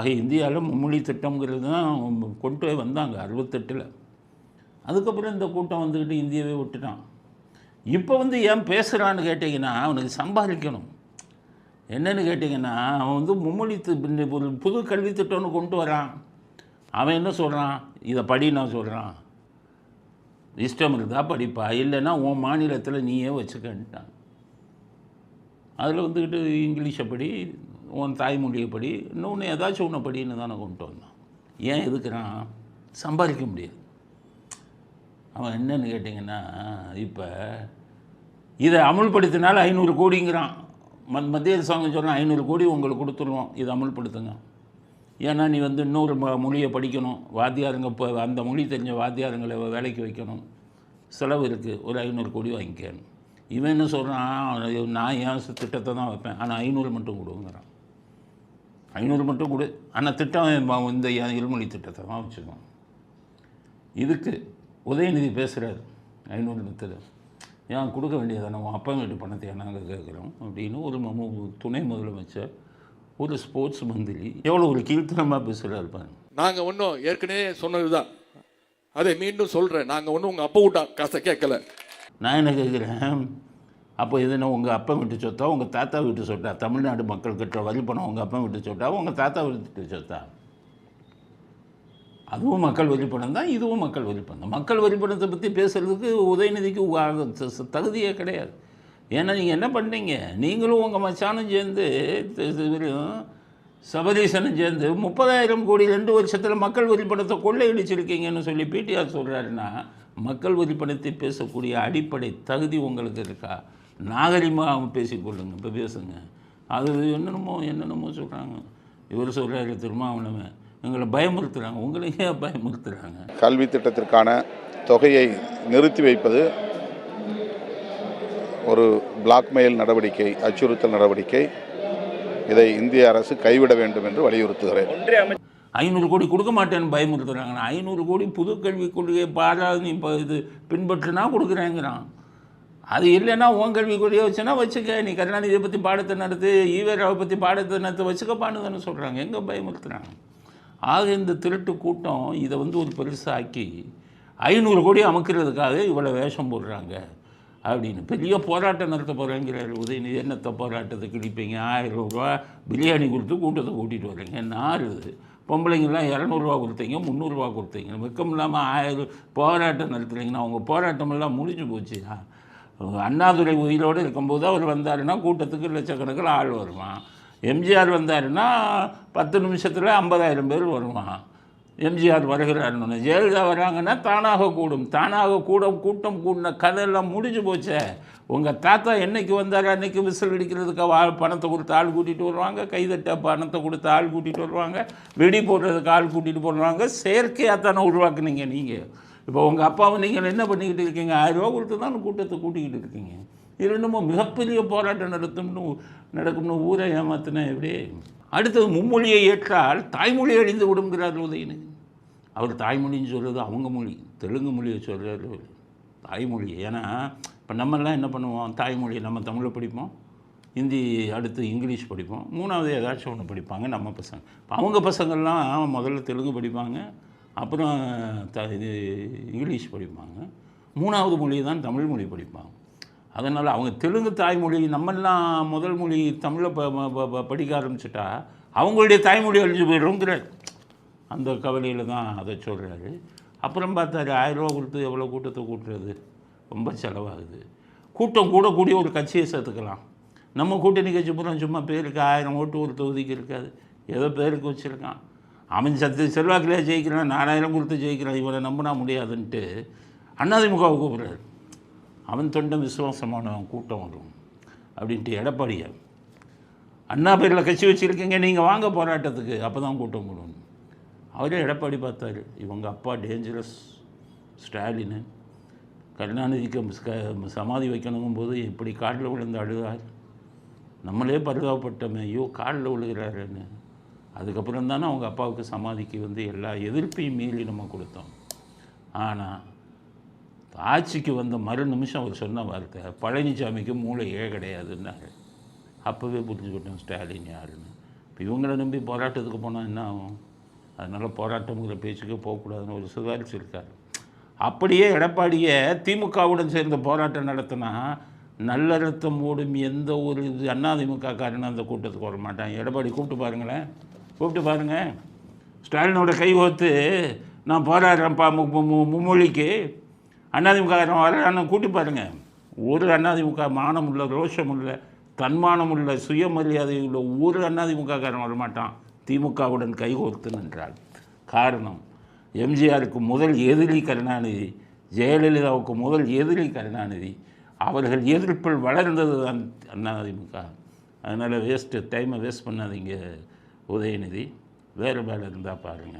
ஆக இந்தியாவில் மும்மொழி திட்டம்ங்கிறது தான் கொண்டு வந்தாங்க அறுபத்தெட்டில். அதுக்கப்புறம் இந்த கூட்டம் வந்துக்கிட்டு இந்தியாவே விட்டுட்டான் இப்போ வந்து ஏன் பேசுகிறான்னு கேட்டிங்கன்னா அவனுக்கு சம்பாதிக்கணும். என்னென்னு கேட்டிங்கன்னா அவன் வந்து மும்மொழி ஒரு புது கல்வி திட்டம்னு கொண்டு வரான். அவன் என்ன சொல்கிறான் இதை படி நான் சொல்கிறான் இஷ்டம் இருந்தால் படிப்பா இல்லைன்னா உன் மாநிலத்தில் நீயே வச்சுக்கன்ட்டான். அதில் வந்துக்கிட்டு இங்கிலீஷை படி உன் தாய்மொழியை படி இன்னொன்று ஏதாச்சும் ஒன்று படின்னு தானே கொண்டு வந்தான். ஏன் எதுக்குறான் சம்பாதிக்க முடியாது. அவன் என்னன்னு கேட்டிங்கன்னா இப்போ இதை அமுல்படுத்தினால ஐநூறு கோடிங்கிறான். மத் மத்திய அரசாங்கம் சொன்னால் ஐநூறு கோடி உங்களுக்கு கொடுத்துருவோம். இதை அமுல்படுத்துங்க. ஏன்னா நீ வந்து இன்னொரு ம- மொழியை படிக்கணும். வாத்தியாருங்க இப்போ அந்த மொழி தெரிஞ்ச வாத்தியாருங்களை வேலைக்கு வைக்கணும். செலவு இருக்குது ஒரு ஐநூறு கோடி வாங்கிக்கணும் இவன் என்ன சொல்கிறான் நான் ஏன் திட்டத்தை தான் வைப்பேன்? ஆனால் ஐநூறு மட்டும் கொடுங்கிறான். ஐநூறு மட்டும் கொடு. ஆனால் திட்டம் இந்த இருமொழி திட்டத்தை தான் வச்சுக்கோம் இதுக்கு உதயநிதி பேசுகிறார் ஐநூறு நிறுத்தது ஏன் கொடுக்க வேண்டியதானே? உன் அப்பா வீட்டு பணத்தை நாங்கள் கேட்குறோம் அப்படின்னு ஒரு மு- துணை முதலமைச்சர் ஒரு ஸ்போர்ட்ஸ் மந்திரி எவ்வளோ ஒரு கீழ்த்தனமாக பேசுகிறாரு பாருங்க. நாங்கள் ஒன்றும் ஏற்கனவே சொன்னது தான் அதை மீண்டும் சொல்கிறேன் நாங்கள் ஒன்றும் உங்கள் அப்பா விட்டா காசை கேட்கல. நான் என்ன கேட்குறேன்? அப்போ எதுனா உங்கள் அப்பா விட்டு சொத்தா? உங்கள் தாத்தா வீட்டு சொத்தா? தமிழ்நாடு மக்கள் கட்டுற வரி பணம் உங்கள் அப்பா விட்டு சொத்தா? உங்கள் தாத்தா வீட்டு சொத்தா? அதுவும் மக்கள் வரி பணம் தான் இதுவும் மக்கள் வரி பணம் மக்கள் வரி பணத்தை பற்றி பேசுகிறதுக்கு உதயநிதிக்கு தகுதியே கிடையாது. ஏன்னா நீங்கள் என்ன பண்ணீங்க நீங்களும் உங்கள் மச்சானும் சேர்ந்து சபரீசனும் சேர்ந்து முப்பதாயிரம் கோடி ரெண்டு வருஷத்தில் மக்கள் வரி பணத்தை கொள்ளையடிச்சிருக்கீங்கன்னு சொல்லி பிடிஆர் சொல்கிறாருன்னா மக்கள் வரி பணத்தை பேசக்கூடிய அடிப்படை தகுதி உங்களுக்கு இருக்கா? நாகரிகமாக பேசிக்கொள்ளுங்க இப்போ பேசுங்க. அது என்னென்னமோ என்னென்னமோ சொல்கிறாங்க இவர் சொல்கிறாரு திருமாவளவன் எங்களை பயமுறுத்துகிறாங்க உங்களை ஏன் பயமுறுத்துகிறாங்க கல்வி திட்டத்திற்கான தொகையை நிறுத்தி வைப்பது ஒரு பிளாக்மெயில் நடவடிக்கை அச்சுறுத்தல் நடவடிக்கை. இதை இந்திய அரசு கைவிட வேண்டும் என்று வலியுறுத்துகிறேன். ஐநூறு கோடி கொடுக்க மாட்டேன்னு பயமுறுத்துறாங்க. ஐநூறு கோடி புது கல்விக் கொள்கையை பாராது நீ இப்போ இது பின்பற்றினா கொடுக்குறேங்கிறான். அது இல்லைன்னா உன் கல்விக்குரிய வச்சுன்னா வச்சுக்க. நீ கருணாநிதியை பற்றி பாடத்தை நடத்து ஈவேராவை பற்றி பாடத்தை நடத்த வச்சுக்க தானே சொல்கிறாங்க எங்கே பயமுறுத்துறாங்க? ஆக இந்த திருட்டு கூட்டம் இதை வந்து ஒரு பெருசாக்கி ஐநூறு கோடி அமுக்கிறதுக்காக இவ்வளோ வேஷம் போடுறாங்க அப்படின்னு. பெரிய போராட்டம் நடத்த போகிறேங்கிறார் உதயநிதி. என்னத்தை போராட்டத்தை கிழிப்பீங்க? ஆயிரம் ரூபா பிரியாணி கொடுத்து கூட்டத்தை கூட்டிகிட்டு வரீங்க நாலுது பொம்பளைங்கெல்லாம் இரநூறுவா கொடுத்தீங்க முந்நூறுரூவா கொடுத்தீங்க. வெக்கம் இல்லாமல் ஆயிரம் போராட்டம் நடத்துறீங்கன்னா அவங்க போராட்டமெல்லாம் முடிஞ்சு போச்சுயா? அண்ணாதுரை உயிரோடு இருக்கும்போது அவர் வந்தாருன்னா கூட்டத்துக்கு லட்சக்கணக்கில் ஆள் வருவான் எம்ஜிஆர் வந்தாருன்னா பத்து நிமிஷத்தில் ஐம்பதாயிரம் பேர் வருவான் எம்ஜிஆர் வருகிறாருன்னு ஜெயலலிதா வராங்கன்னா தானாக கூடும். தானாக கூட கூட்டம் கூடின கதையெல்லாம் முடிஞ்சு போச்சே. உங்கள் தாத்தா என்றைக்கு வந்தார்? அன்றைக்கி விசில் அடிக்கிறதுக்கு வா பணத்தை கொடுத்து ஆள் கூட்டிகிட்டு வருவாங்க. கைதட்ட பணத்தை கொடுத்து ஆள் கூட்டிகிட்டு வருவாங்க. வெடி போடுறதுக்கு ஆள் கூட்டிகிட்டு போடுவாங்க. செயற்கையாக தானே உருவாக்குனீங்க நீங்கள் இப்போ உங்கள் அப்பாவை நீங்கள் என்ன பண்ணிக்கிட்டு இருக்கீங்க? ஆயிரம் ரூபா கொடுத்து தான் கூட்டத்தை கூட்டிக்கிட்டு இருக்கீங்க. இது என்னமோ மிகப்பெரிய போராட்டம் நடத்தும்னு நடக்கும்னு ஊரை ஏமாத்தினேன் எப்படி? அடுத்தது மும்மொழியை ஏற்றால் தாய்மொழி அழிந்து விடுங்கிறார் உதயநிதி அவர் தாய்மொழின்னு சொல்கிறது அவங்க மொழி தெலுங்கு மொழியை சொல்கிறார் தாய்மொழி. ஏன்னா இப்போ நம்மெல்லாம் என்ன பண்ணுவோம்? தாய்மொழி நம்ம தமிழை படிப்போம். ஹிந்தி அடுத்து இங்கிலீஷ் படிப்போம். மூணாவது ஏதாச்சும் ஒன்று படிப்பாங்க நம்ம பசங்க. இப்போ அவங்க பசங்கள்லாம் முதல்ல தெலுங்கு படிப்பாங்க. அப்புறம் த இது இங்கிலீஷ் படிப்பாங்க. மூணாவது மொழி தான் தமிழ் மொழி படிப்பாங்க. அதனால் அவங்க தெலுங்கு தாய்மொழி நம்மெல்லாம் முதல் மொழி தமிழை ப படிக்க ஆரம்பிச்சிட்டா அவங்களுடைய தாய்மொழி அழிஞ்சு போயிடும்ங்கிறார் அந்த கவலையில் தான் அதை சொல்கிறாரு அப்புறம் பார்த்தாரு ஆயிரம் ரூபா கொடுத்து எவ்வளோ கூட்டத்தை கூட்டுறது? ரொம்ப செலவாகுது. கூட்டம் கூட கூடிய ஒரு கட்சியை சேர்த்துக்கலாம். நம்ம கூட்டணி கட்சி பூரா சும்மா பேருக்கு ஆயிரம் ஓட்டு ஒரு தொகுதிக்கு இருக்காது. ஏதோ பேருக்கு வச்சுருக்கான். அவன் சத்து செல்வாக்கிலே ஜெயிக்கிறான் நாலாயிரம் கொடுத்து ஜெயிக்கிறான் இவனை நம்பினா முடியாதுன்ட்டு அண்ணாதிமுகவை கூப்பிட்றாரு. அவன் தொண்டை விசுவாசமான கூட்டம் வரும் அப்படின்ட்டு எடப்பாடிய அண்ணா பேரில் கட்சி வச்சுருக்கீங்க நீங்கள் வாங்க போராட்டத்துக்கு அப்போ தான் கூட்டம் போடணும் அவரே எடப்பாடி பார்த்தாரு இவங்க அப்பா டேஞ்சரஸ் ஸ்டாலின். கருணாநிதிக்கு க- சமாதி வைக்கணுங்கும் போது இப்படி காலில் விழுந்து அழுதார். நம்மளே பரிதாபப்பட்டோமே ஐயோ காலில் விழுகிறாருன்னு. அதுக்கப்புறம் தானே அவங்க அப்பாவுக்கு சமாதிக்கு வந்து எல்லா எதிர்ப்பையும் மீறி நம்ம கொடுத்தோம். ஆனால் ஆட்சிக்கு வந்த மறு நிமிஷம் அவர் சொன்ன வார்த்தை பழனிசாமிக்கு மூளையே கிடையாதுன்னாரு. அப்போவே புரிஞ்சுக்கிட்டோம் ஸ்டாலின் யாருன்னு. இப்போ இவங்களை நம்பி போராட்டத்துக்கு போனால் என்ன ஆகும்? அதனால் போராட்டங்கிற பேச்சுக்கு போகக்கூடாதுன்னு ஒரு சுதாரிச்சிருக்கார் அப்படியே எடப்பாடியை திமுகவுடன் சேர்ந்து போராட்டம் நடத்தினா நல்லறத்தம் ஓடும் எந்த ஒரு இது அதிமுக காரனும் அந்த கூட்டத்துக்கு வர மாட்டான் எடப்பாடி கூப்பிட்டு பாருங்களேன். கூப்பிட்டு பாருங்கள் ஸ்டாலினோட கை கோத்து நான் போராடுறேன்ப்பா மு மும்மொழிக்கு. அதிமுக வரலான்னு கூட்டி பாருங்க. ஒரு அண்ணாதிமுக மானம் உள்ள ரோஷம் உள்ள தன்மானம் உள்ள சுயமரியாதை உள்ள ஒரு அதிமுக காரன் வரமாட்டான். திமுகவுடன் கைகோர்த்து நின்றாள். காரணம் எம்ஜிஆருக்கு முதல் எதிரி கருணாநிதி ஜெயலலிதாவுக்கு முதல் எதிரி கருணாநிதி. அவர்கள் எதிர்ப்பில் வளர்ந்தது தான் அதிமுக அதனால் வேஸ்ட்டு டைமை வேஸ்ட் பண்ணாதீங்க. உதயநிதி வேறு வேலை இருந்தால் பாருங்கள்